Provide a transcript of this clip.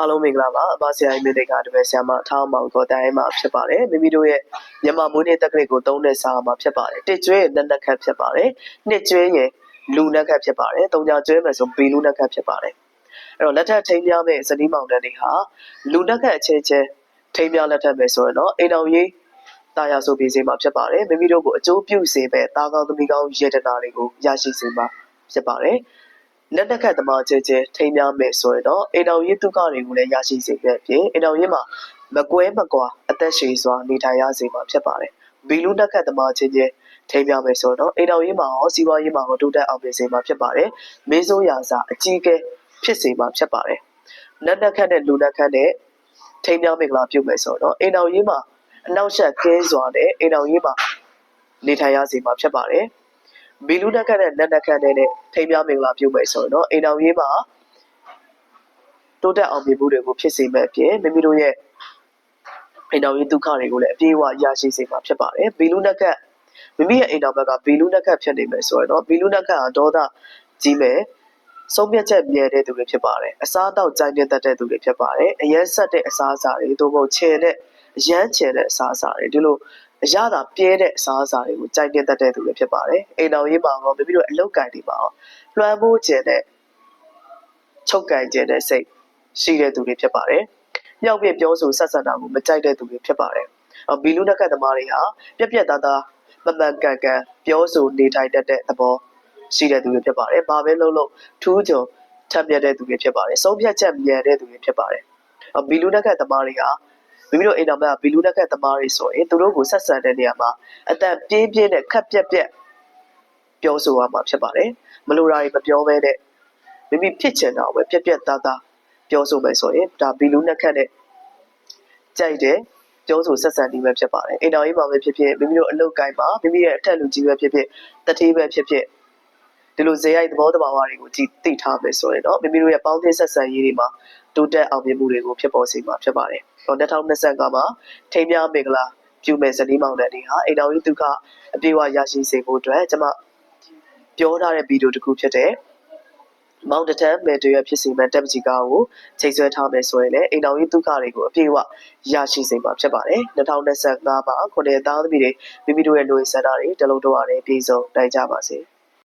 အားလုံးမင်္ဂလာပါအမဆရာကြီးမိတွေကတပည့်ဆရာမထားအောင်မောင်ကိုတိုင်းမှာဖြစ်ပါတယ်မိမိတို့ရဲ့မြန်မာမွေးနေ့တက်ကလေးကိုသုံးတဲ့စာမှာဖြစ်ပါတယ်တစ်ကျွဲရဲ့နက်နက်ခတ်ဖြစ်ပါတယ်နှစ်ကျွဲရဲ့လူနက်ခတ်ဖြစ်ပါတယ်သုံးကြကျွဲမယ်ဆိုဘီလူနက်ခတ်ဖြစ်ပါတယ်အဲ့တော့လက်ထပ်ထိမ်းများမဲ့ဇနီးမောင်တန်းတွေဟာလူနက်ခတ်အချင်းချင်းထိမ်းများလက်ထပ်မယ်ဆိုရင်တော့အိမ်တော်ကြီးတာယာဆိုပြီးစေမှာဖြစ်ပါတယ်မိမိတို့ကိုအကျိုးပြုစေပဲတာကောင်းသမီးကောင်းရေတနာတွေကိုရရှိစေမှာဖြစ်ပါတယ် လက်နက်ခတ်သမားကျဲကျဲထိမ်းများမယ်ဆိုရင်တော့အိမ်တော်ရေးဒုက္ခတွေကိုလည်းရရှိစေခဲ့ပြင်အိမ်တော်ရေးမှာမကွဲမကွာအသက်ရှည်စွာနေထိုင်ရစေမှာဖြစ်ပါတယ်ဘီလူနက်ခတ်သမားချင်းချင်းထိမ်းများမယ်ဆိုတော့အိမ်တော်ရေးမှာရောစီးပွားရေးမှာရောတိုးတက်အောင်ပြင်စေမှာဖြစ်ပါတယ်မင်းစိုးရာစာအကြီးအကဲဖြစ်စေမှာဖြစ်ပါတယ်နက်နက်ခတ်နဲ့လူနက်ခတ်နဲ့ထိမ်းများမင်္ဂလာပြုမယ်ဆိုတော့အိမ်တော်ရေးမှာအနောက်ရှက်ကဲစွာနဲ့အိမ်တော်ရေးမှာနေထိုင်ရစေမှာဖြစ်ပါတယ် ဘီလူနက်ခတ်နဲ့နက်နက်ခတ်နဲ့ထိမ်းများမင်္ဂလာပြုမယ်ဆိုတော့အိမ်တော်ရေးမှာတိုးတက်အောင်မြင်မှုတွေကိုဖြစ်စေမဲ့အပြင်မိမိတို့ရဲ့အိမ်တော်ရေးဒုက္ခတွေကိုလည်းအပြည့်အဝရရှိစေမှာဖြစ်ပါတယ်ဘီလူနက်ကတ်မိမိရဲ့အိမ်တော်ဘက်ကဘီလူနက်ကတ်ဖြစ်နေမယ်ဆိုတော့ဘီလူနက်ကတ်ဟာဒေါသကြီးမယ်ဆုံးဖြတ်ချက်မြဲတဲ့သူတွေဖြစ်ပါတယ်အစားအသောက်ကြိုင်ပြတ်တတ်တဲ့သူတွေဖြစ်ပါတယ်အရန်ဆက်တဲ့အစားအစာတွေသို့မဟုတ်ခြေတဲ့ အရန်ခြေတဲ့အစားအစာတွေဒီလိုအရသာပြဲတဲ့အစားအစာတွေကိုကြိုင်ပြတ်တတ်တဲ့သူတွေဖြစ်ပါတယ်အိမ်တော်ရေးမှာတော့မိမိတို့အလုပ်ကံတွေမှာလွှမ်းမိုးခြင်းတဲ့ချုပ်ကန်ခြင်းတဲ့စိတ်ရှိတဲ့သူတွေဖြစ်ပါတယ်။မြောက်ပြပြောဆိုဆက်ဆံတာကိုမကြိုက်တဲ့သူတွေဖြစ်ပါတယ်။ဘီလူနက်ကတ်သမားတွေဟာပြက်ပြက်သားသားမမှန်ကန်ကန်ပြောဆိုနေထိုင်တတ်တဲ့သဘောရှိတဲ့သူတွေဖြစ်ပါတယ်။ဘာပဲလုပ်လို့ထူးချွန်ထပ်မြက်တဲ့သူတွေဖြစ်ပါတယ်။ဆုံးဖြတ်ချက်မြန်တဲ့သူတွေဖြစ်ပါတယ်။ဘီလူနက်ကတ်သမားတွေက မိမိတို့အိမ်တော်မှာဘီလူနက်ကတ်သမားတွေဆိုရင်သူတို့ကိုဆက်ဆံတဲ့နေရာမှာအတန်ပြင်းပြင်းနဲ့ခက်ပြက်ပြက်ပြောဆိုရမှာဖြစ်ပါတယ်။မလိုတာတွေမပြောဘဲနဲ့မိမိဖြစ်ချင်တာကိုပဲပြက်ပြက်သားသားပြောဆိုမယ်ဆိုရင်ဒါဘီလူနက်ခတ်နဲ့ကြိုက်တယ်ပြောဆိုဆက်ဆံနေပဲဖြစ်ပါတယ်အိမ်တော်ကြီးမှာပဲဖြစ်ဖြစ်မိမိတို့အလုပ်ကိုင်းမှာမိမိရဲ့အထက်လူကြီးပဲဖြစ်ဖြစ်တတိပဲဖြစ်ဖြစ် ဒီလိုဇေယိုက်သဘောတဘာဝတွေကိုကြည့်သိထားမယ်ဆိုရင်တော့မိမိတို့ရဲ့ပေါင်းသင်းဆက်ဆံရေးတွေမှာတိုးတက်အောင်မြင်မှုတွေကိုဖြစ်ပေါ်စေမှာဖြစ်ပါတယ်။2025မှာထိမ်းများမင်္ဂလာပြုမဲ့ဇနီးမောင်နှံတွေဟာအိမ်တော်ကြီးဒုက္ခအပြေအဝရရှိစေဖို့အတွက်ကျွန်မပြောထားတဲ့ဗီဒီယိုတစ်ခုဖြစ်တဲ့မောင်တထမ်းမယ်တရဖြစ်စီမှန်တက်ပကြီးကားကိုချိန်ဆွဲထားမယ်ဆိုရင်လည်းအိမ်တော်ကြီးဒုက္ခတွေကိုအပြည့်အဝရရှိစေမှာဖြစ်ပါတယ်2025မှာခုနှစ်သားသမီးတွေမိမိတို့ရဲ့လူရင်းစန္ဒတွေတလုံးတော့ရတယ်ပြည်စုံနိုင်ကြပါစေ။